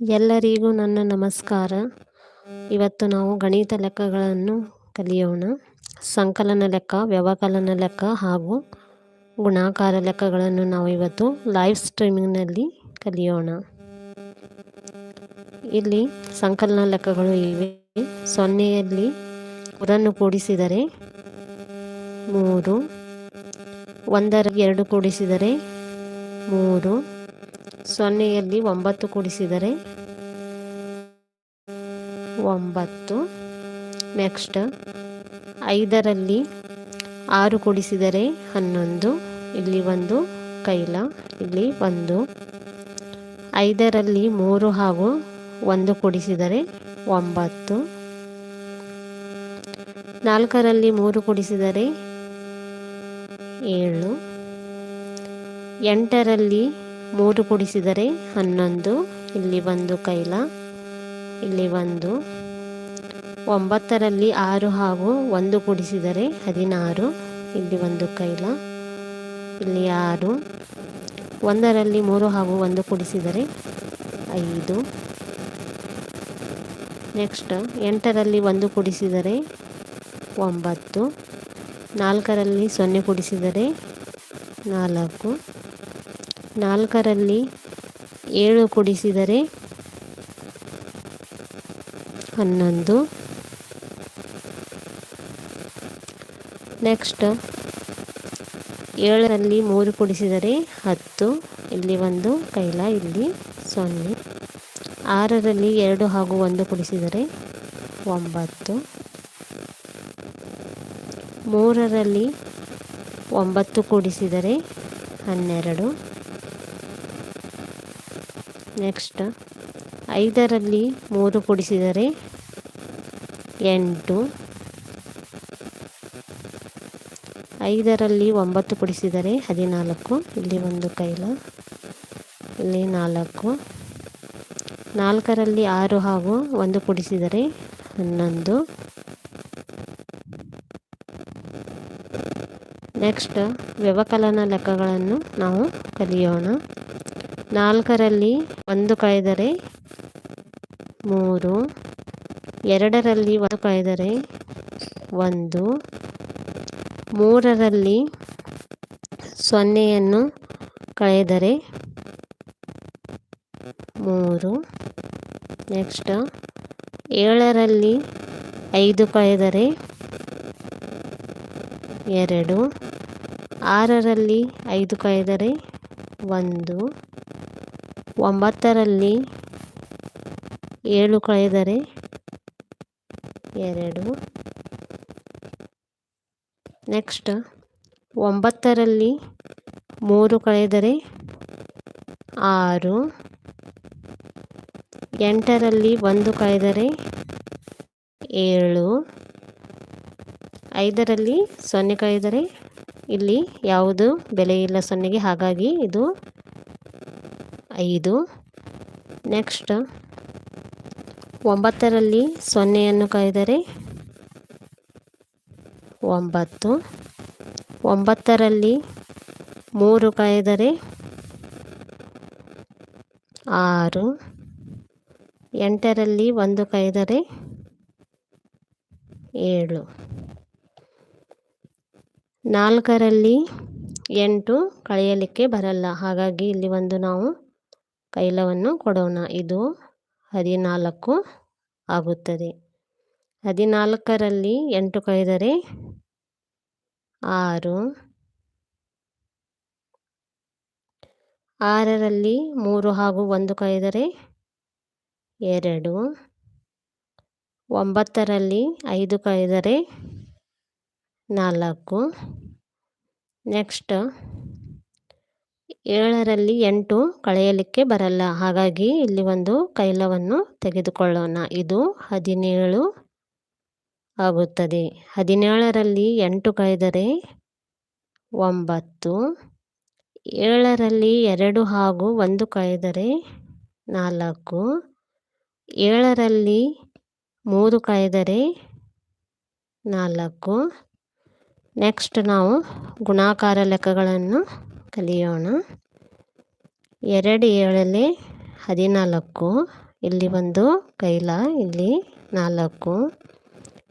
ಎಲ್ಲರಿಗೂ ನನ್ನ ನಮಸ್ಕಾರ. ಇವತ್ತು ನಾವು ಗಣಿತ ಲೆಕ್ಕಗಳನ್ನು ಕಲಿಯೋಣ. ಸಂಕಲನ ಲೆಕ್ಕ, ವ್ಯವಕಲನ ಲೆಕ್ಕ ಹಾಗೂ ಗುಣಾಕಾರ ಲೆಕ್ಕಗಳನ್ನು ನಾವು ಇವತ್ತು ಲೈವ್ ಸ್ಟ್ರೀಮಿಂಗ್ನಲ್ಲಿ ಕಲಿಯೋಣ. ಇಲ್ಲಿ ಸಂಕಲನ ಲೆಕ್ಕಗಳು ಇವೆ. ಸೊನ್ನೆಯಲ್ಲಿ ಮೂರನ್ನು ಕೂಡಿಸಿದರೆ ಮೂರು ಒಂದರ ಎರಡು ಕೂಡಿಸಿದರೆ ಮೂರು ಸೊನ್ನೆಯಲ್ಲಿ ಒಂಬತ್ತು ಕೂಡಿಸಿದರೆ? ಒಂಬತ್ತು. ನೆಕ್ಸ್ಟ್. ಐದರಲ್ಲಿ ಆರು ಕೂಡಿಸಿದರೆ ಹನ್ನೊಂದು. ಇಲ್ಲಿ ಒಂದು, ಕೈಲ. ಇಲ್ಲಿ ಒಂದು. ಐದರಲ್ಲಿ ಮೂರು ಹಾಗೂ ಒಂದು ಕೂಡಿಸಿದರೆ ಒಂಬತ್ತು. ನಾಲ್ಕರಲ್ಲಿ ಮೂರು ಕೂಡಿಸಿದರೆ ಏಳು. ಎಂಟರಲ್ಲಿ ಮೂರು ಕೂಡಿಸಿದರೆ ಹನ್ನೊಂದು, ಇಲ್ಲಿ ಒಂದು ಕೈಲ, ಇಲ್ಲಿ ಒಂದು. ಒಂಬತ್ತರಲ್ಲಿ ಆರು ಹಾಗೂ ಒಂದು ಕೂಡಿಸಿದರೆ ಹದಿನಾರು, ಇಲ್ಲಿ ಒಂದು ಕೈಲ, ಇಲ್ಲಿ ಆರು. ಒಂದರಲ್ಲಿ ಮೂರು ಹಾಗೂ ಒಂದು ಕೂಡಿಸಿದರೆ ಐದು. ನೆಕ್ಸ್ಟ್, ಎಂಟರಲ್ಲಿ ಒಂದು ಕೂಡಿಸಿದರೆ ಒಂಬತ್ತು. ನಾಲ್ಕರಲ್ಲಿ ಸೊನ್ನೆ ಕೂಡಿಸಿದರೆ ನಾಲ್ಕು. ನಾಲ್ಕರಲ್ಲಿ ಏಳು ಕೂಡಿಸಿದರೆ ಹನ್ನೊಂದು. ನೆಕ್ಸ್ಟ್, ಏಳರಲ್ಲಿ ಮೂರು ಕೂಡಿಸಿದರೆ ಹತ್ತು. ಇಲ್ಲಿ ಒಂದು, ಕೈಲ ಇಲ್ಲಿ ಸೊನ್ನೆ. ಆರರಲ್ಲಿ ಎರಡು ಹಾಗೂ ಒಂದು ಕೂಡಿಸಿದರೆ ಒಂಬತ್ತು. ಮೂರರಲ್ಲಿ ಒಂಬತ್ತು ಕೂಡಿಸಿದರೆ ಹನ್ನೆರಡು. ನೆಕ್ಸ್ಟ್ ಐದರಲ್ಲಿ ಮೂರು ಕೂಡಿಸಿದರೆ ಎಂಟು. ಐದರಲ್ಲಿ ಒಂಬತ್ತು ಕೂಡಿಸಿದರೆ ಹದಿನಾಲ್ಕು. ಇಲ್ಲಿ ಒಂದು ಕೈಲ ಇಲ್ಲಿ ನಾಲ್ಕು. ನಾಲ್ಕರಲ್ಲಿ ಆರು ಹಾಗೂ ಒಂದು ಕೂಡಿಸಿದರೆ ಹನ್ನೊಂದು. ನೆಕ್ಸ್ಟ್ ವ್ಯವಕಲನ ಲೆಕ್ಕಗಳನ್ನು ನಾವು ಕಲಿಯೋಣ. ನಾಲ್ಕರಲ್ಲಿ ಒಂದು ಕಾಯ್ದರೆ ಮೂರು, ಎರಡರಲ್ಲಿ ಒಂದು ಕಾಯ್ದರೆ ಒಂದು, ಮೂರರಲ್ಲಿ ಸೊನ್ನೆಯನ್ನು ಕಳೆದರೆ ಮೂರು, ನೆಕ್ಸ್ಟ್ ಏಳರಲ್ಲಿ ಐದು ಕಳೆದರೆ ಎರಡು, ಆರರಲ್ಲಿ ಐದು ಕಳೆದರೆ ಒಂದು ಒಂಬತ್ತರಲ್ಲಿ ಏಳು ಕಳೆದರೆ ಎರಡು. ನೆಕ್ಸ್ಟ್, ಒಂಬತ್ತರಲ್ಲಿ ಮೂರು ಕಳೆದರೆ ಆರು. ಎಂಟರಲ್ಲಿ ಒಂದು ಕಳೆದರೆ ಏಳು. ಐದರಲ್ಲಿ ಸೊನ್ನೆ ಕಳೆದರೆ ಇಲ್ಲಿ ಯಾವುದು ಬೆಲೆ ಇಲ್ಲ ಸೊನ್ನೆಗೆ, ಹಾಗಾಗಿ ಇದು ಐದು. ನೆಕ್ಸ್ಟ್ ಒಂಬತ್ತರಲ್ಲಿ ಸೊನ್ನೆಯನ್ನು ಕಾಯ್ದರೆ ಒಂಬತ್ತು. ಒಂಬತ್ತರಲ್ಲಿ ಮೂರು ಕಾಯ್ದರೆ ಆರು. ಎಂಟರಲ್ಲಿ ಒಂದು ಕಳೆದರೆ ಏಳು. ನಾಲ್ಕರಲ್ಲಿ ಎಂಟು ಕಳೆಯಲಿಕ್ಕೆ ಬರಲ್ಲ. ಹಾಗಾಗಿ ಇಲ್ಲಿ ಒಂದು ನಾವು ಕೈಲವನ್ನು ಕೊಡೋಣ. ಇದು ಹದಿನಾಲ್ಕು ಆಗುತ್ತದೆ. ಹದಿನಾಲ್ಕರಲ್ಲಿ ಎಂಟು ಕೈದರೆ ಆರು. ಆರರಲ್ಲಿ ಮೂರು ಹಾಗೂ ಒಂದು ಕೈದರೆ ಎರಡು. ಒಂಬತ್ತರಲ್ಲಿ ಐದು ಕೈದರೆ ನಾಲ್ಕು. ನೆಕ್ಸ್ಟ್ ಏಳರಲ್ಲಿ ಎಂಟು ಕಳೆಯಲಿಕ್ಕೆ ಬರಲ್ಲ. ಹಾಗಾಗಿ ಇಲ್ಲಿ ಒಂದು ಕೈಲವನ್ನು ತೆಗೆದುಕೊಳ್ಳೋಣ. ಇದು ಹದಿನೇಳು ಆಗುತ್ತದೆ. ಹದಿನೇಳರಲ್ಲಿ ಎಂಟು ಕಳೆದರೆ ಒಂಬತ್ತು. ಏಳರಲ್ಲಿ ಎರಡು ಹಾಗೂ ಒಂದು ಕಳೆದರೆ ನಾಲ್ಕು. ಏಳರಲ್ಲಿ ಮೂರು ಕಳೆದರೆ ನಾಲ್ಕು. ನೆಕ್ಸ್ಟ್ ನಾವು ಗುಣಾಕಾರ ಲೆಕ್ಕಗಳನ್ನು ಕಲಿಯೋಣ. ಎರಡು ಏಳಲ್ಲಿ ಹದಿನಾಲ್ಕು, ಇಲ್ಲಿ ಒಂದು, ಕೈಲ, ಇಲ್ಲಿ ನಾಲ್ಕು.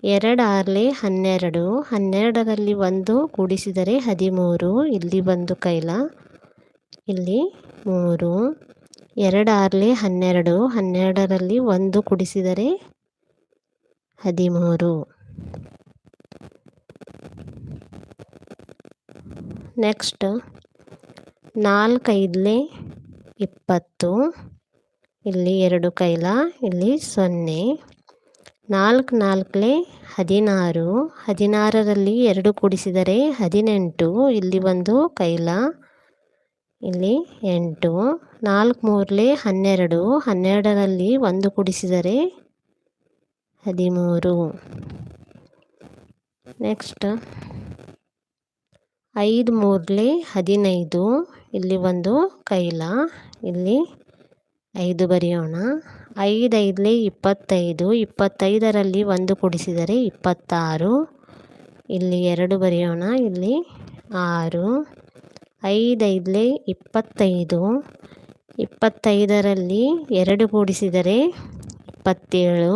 ಎರಡು ಆರಲಿ ಹನ್ನೆರಡು, ಹನ್ನೆರಡರಲ್ಲಿ ಒಂದು ಕೂಡಿಸಿದರೆ ಹದಿಮೂರು, ಇಲ್ಲಿ ಒಂದು ಕೈಲ, ಇಲ್ಲಿ ಮೂರು. ಎರಡು ಆರಲಿ ಹನ್ನೆರಡು, ಹನ್ನೆರಡರಲ್ಲಿ ಒಂದು ಕೂಡಿಸಿದರೆ ಹದಿಮೂರು. ನೆಕ್ಸ್ಟ್ ನಾಲ್ಕೈದಲೆ ಇಪ್ಪತ್ತು, ಇಲ್ಲಿ ಎರಡು ಕೈಲ, ಇಲ್ಲಿ ಸೊನ್ನೆ. ನಾಲ್ಕು ನಾಲ್ಕಲೆ ಹದಿನಾರು, ಹದಿನಾರರಲ್ಲಿ ಎರಡು ಕೂಡಿಸಿದರೆ ಹದಿನೆಂಟು, ಇಲ್ಲಿ ಒಂದು ಕೈಲ, ಇಲ್ಲಿ ಎಂಟು. ನಾಲ್ಕು ಮೂರಲೆ ಹನ್ನೆರಡು, ಹನ್ನೆರಡರಲ್ಲಿ ಒಂದು ಕೂಡಿಸಿದರೆ ಹದಿಮೂರು. ನೆಕ್ಸ್ಟ್, ಐದು ಮೂರಲೆ ಹದಿನೈದು ಇಲ್ಲಿ ಒಂದು ಕೈಲ, ಇಲ್ಲಿ ಐದು ಬರೆಯೋಣ. ಐದೈದಲಿ ಇಪ್ಪತ್ತೈದು, ಇಪ್ಪತ್ತೈದರಲ್ಲಿ ಒಂದು ಕೂಡಿಸಿದರೆ ಇಪ್ಪತ್ತಾರು. ಇಲ್ಲಿ ಎರಡು ಬರೆಯೋಣ, ಇಲ್ಲಿ ಆರು. ಐದು ಐದಲೆ ಇಪ್ಪತ್ತೈದು, ಇಪ್ಪತ್ತೈದರಲ್ಲಿ ಎರಡು ಕೂಡಿಸಿದರೆ ಇಪ್ಪತ್ತೇಳು.